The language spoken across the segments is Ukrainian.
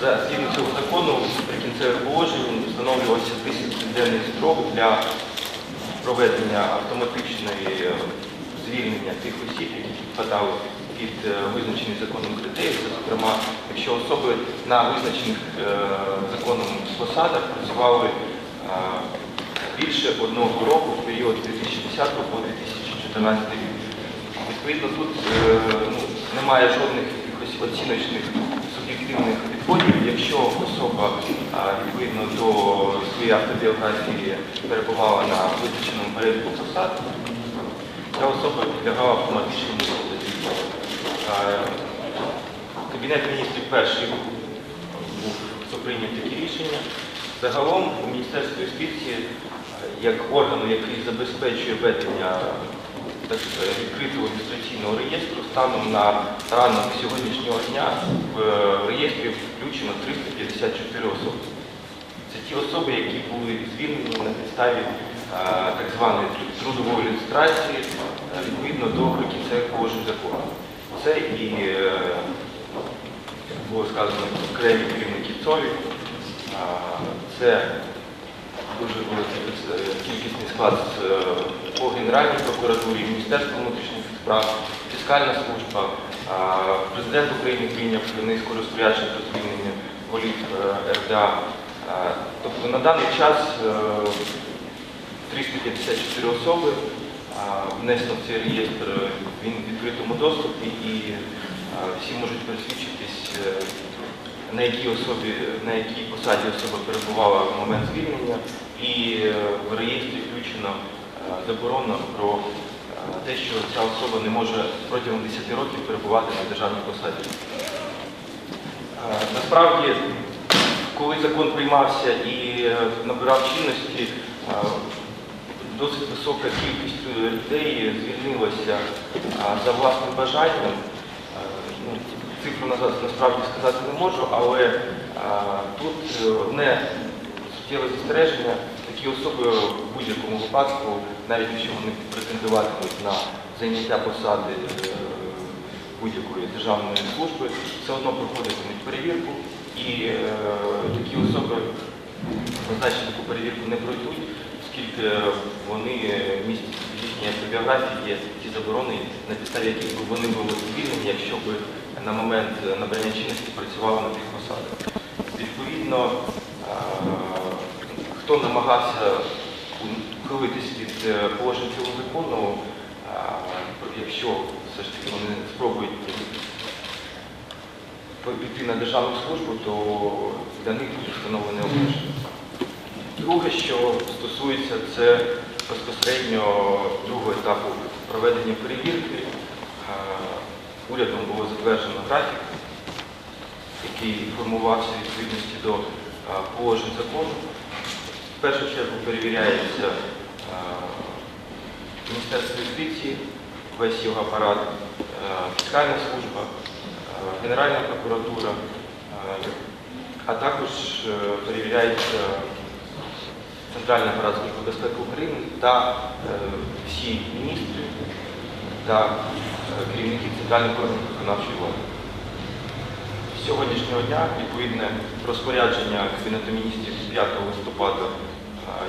За згідно цього закону прикінцевих положень встановлювався 10-денний строк для проведення автоматичної е, звільнення тих осіб, які підпадали під е, визначений законом критерії. Зокрема, якщо особи на визначених е, законом посадах працювали більше одного року в період 2010 по 2014 рік. Відповідно, тут ну, немає жодних якихось оціночних суб'єктивних підходів. Якщо особа відповідно до своєї автобіографії перебувала на визначеному переліку посад, ця особа підлягала автоматичному. Е, Кабінет міністрів перший був хто прийняв такі рішення. Загалом у Міністерстві юстиції, як органу, який забезпечує ведення відкритого ілюстраційного реєстру, станом на ранок сьогоднішнього дня в е, реєстрі включено 354 особи. Це ті особи, які були звільнені на підставі е, так званої трудової ілюстрації е, відповідно до прикінцевих положень закону. Це і е, було сказано, окремі керівники ЦОВі, це дуже великий е, кількісний склад з, е, по Генеральній прокуратурі, Міністерство внутрішніх справ, фіскальна служба, президент України прийняв низку розпоряджень про звільнення голів е, РДА. Тобто на даний час е, 354 особи а, внесено в цей реєстр, е, він в відкритому доступі і е, всі можуть пересвідчитись, е, на якій особі, на якій посаді особа перебувала в момент звільнення, і е, в реєстрі включено е, заборона про е, те, що ця особа не може протягом 10 років перебувати на державній посаді. Е, Насправді, коли закон приймався і е, набирав чинності, е, досить висока кількість людей звільнилася за власним бажанням. Е, ну, Цифру назад насправді сказати не можу, але тут е, одне суттєве застереження, такі особи будь-якому випадку, навіть якщо вони претендуватимуть на зайняття посади е, будь-якої державної служби, все одно проходитимуть перевірку і е, такі особи однозначно таку перевірку не пройдуть, оскільки вони містять в їхній автобіографії є ті заборони, на підставі яких би вони були звільнені, якщо б на момент набрання чинності працювали на тих посадах. Відповідно, е, хто намагався ухилитись від е, положень цього закону, якщо все ж таки вони спробують піти на державну службу, то для них буде встановлене обмеження. Друге, що стосується, це безпосередньо другого етапу проведення перевірки. Урядом було затверджено графік, який формувався відповідності до положень закону. В першу чергу перевіряється Міністерство юстиції, весь його апарат, е, фіскальна служба, е, Генеральна прокуратура, е, а також перевіряється Центральний апарат Служби безпеки України та всі міністри та керівники центральних органів виконавчої влади. З сьогоднішнього дня відповідне розпорядження Кабінету міністрів з 5 листопада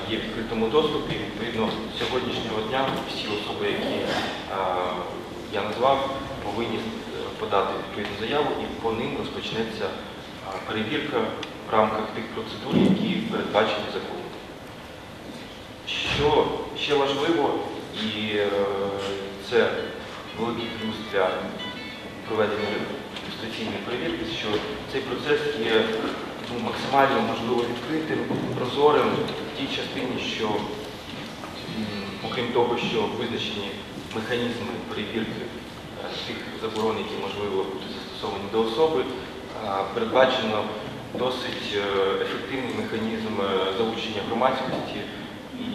є в відкритому доступі. Відповідно, з сьогоднішнього дня всі особи, які е, я назвав, повинні е, подати відповідну заяву і по ним розпочнеться е, перевірка в рамках тих процедур, які передбачені законом. Що ще важливо, і е, це великий плюс для проведення ілюстраційної перевірки, що цей процес є ну, максимально можливо відкритим, прозорим в тій частині, що окрім того, що визначені механізми перевірки е, тих заборон, які можливо бути застосовані до особи, е, передбачено досить е, ефективний механізм залучення громадськості і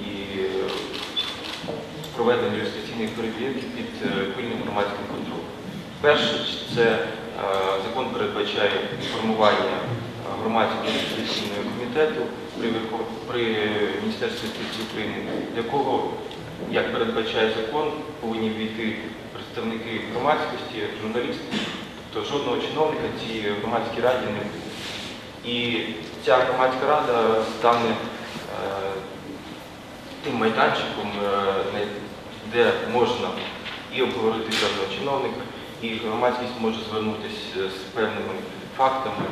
проведення ілюстраційної перевірки під пильним громадським контролем. Перше, це закон передбачає формування е, громадського ілюстраційного комітету при, Міністерстві юстиції України, до якого, як передбачає закон, повинні війти представники громадськості, журналісти, тобто жодного чиновника цій громадській раді не буде. І ця громадська рада стане е, тим майданчиком, е, де можна і обговорити певного чиновника, і громадськість може звернутися з певними фактами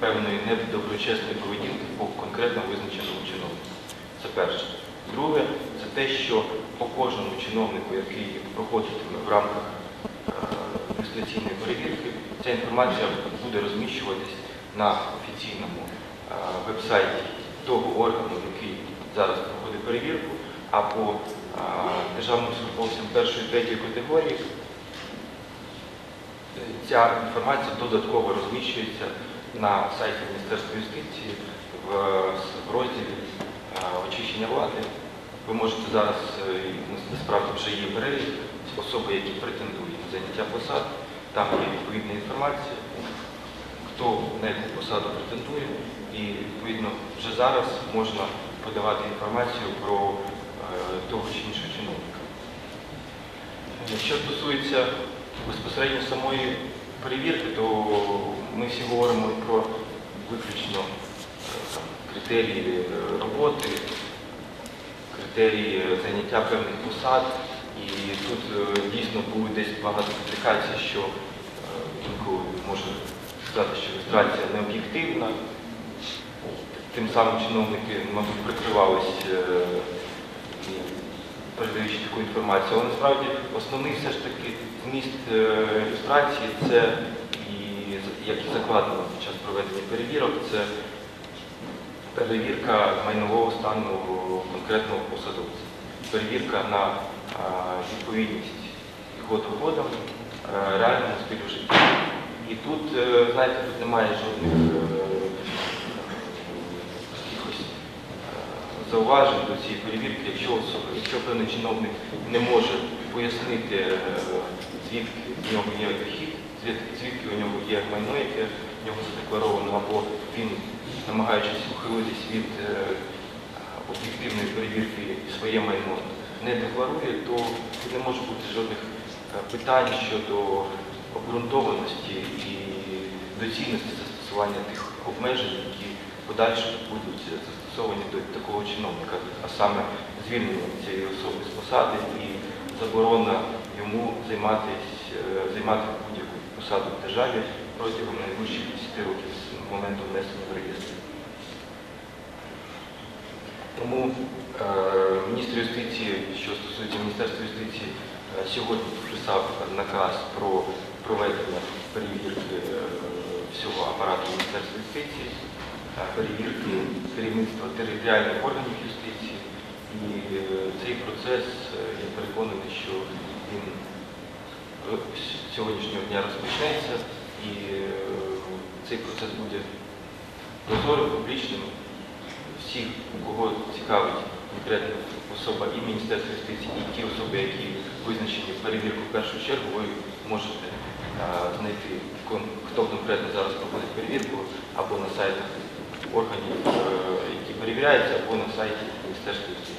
певної недоброчесної поведінки по конкретно визначеному чиновнику. Це перше. Друге, це те, що по кожному чиновнику, який проходитиме в рамках інвестиційної перевірки, ця інформація буде розміщуватись на офіційному е, веб-сайті того органу, який зараз проходить перевірку, а по е, державним службовцям першої третьої категорії ця інформація додатково розміщується на сайті Міністерства юстиції в, розділі е, очищення влади. Ви можете зараз, е, насправді вже є перелік особи, які претендують на заняття посад. Там є відповідна інформація, хто на яку посаду претендує, і відповідно вже зараз можна подавати інформацію про е, того чи іншого чиновника. Що стосується безпосередньо самої перевірки, то ми всі говоримо про виключно е, критерії е, роботи, критерії заняття певних посад. І тут е, дійсно були десь багато публікацій, що е, можна сказати, що ілюстрація не об'єктивна. Тим самим чиновники, мабуть, прикривались е, передаючи таку інформацію. Але насправді основний все ж таки зміст е, ілюстрації це і як і закладено під час проведення перевірок, це перевірка майнового стану конкретного посадовця, перевірка на відповідність його доходам е, реальному стилю життя. І тут, е, знаєте, тут немає жодних е, якихось е, зауважень до цієї перевірки, якщо, осо- якщо певний чиновник не може пояснити, е, звідки в нього є дохід, звідки, у нього є майно, яке в нього задекларовано, або він, намагаючись ухилитись від е, об'єктивної перевірки своє майно не декларує, то не може бути жодних е, питань щодо обґрунтованості і доцільності застосування тих обмежень, які подальшому будуть застосовані до такого чиновника, а саме звільнення цієї особи з посади і заборона йому займатись, е, займати будь-яку посаду в державі протягом найближчих 10 років з моменту внесення в реєстр. Тому е, міністр юстиції, що стосується Міністерства юстиції, е, сьогодні підписав наказ про проведення перевірки е, всього апарату Міністерства юстиції, перевірки керівництва територіальних органів юстиції. І е, цей процес, е, я переконаний, що він е, з сьогоднішнього дня розпочнеться і цей процес буде прозорим, публічним. Всіх, кого цікавить конкретна особа і Міністерство юстиції, і ті особи, які визначені перевірку в першу чергу, ви можете знайти, хто конкретно зараз проходить перевірку, або на сайтах органів, е, які перевіряються, або на сайті Міністерства юстиції.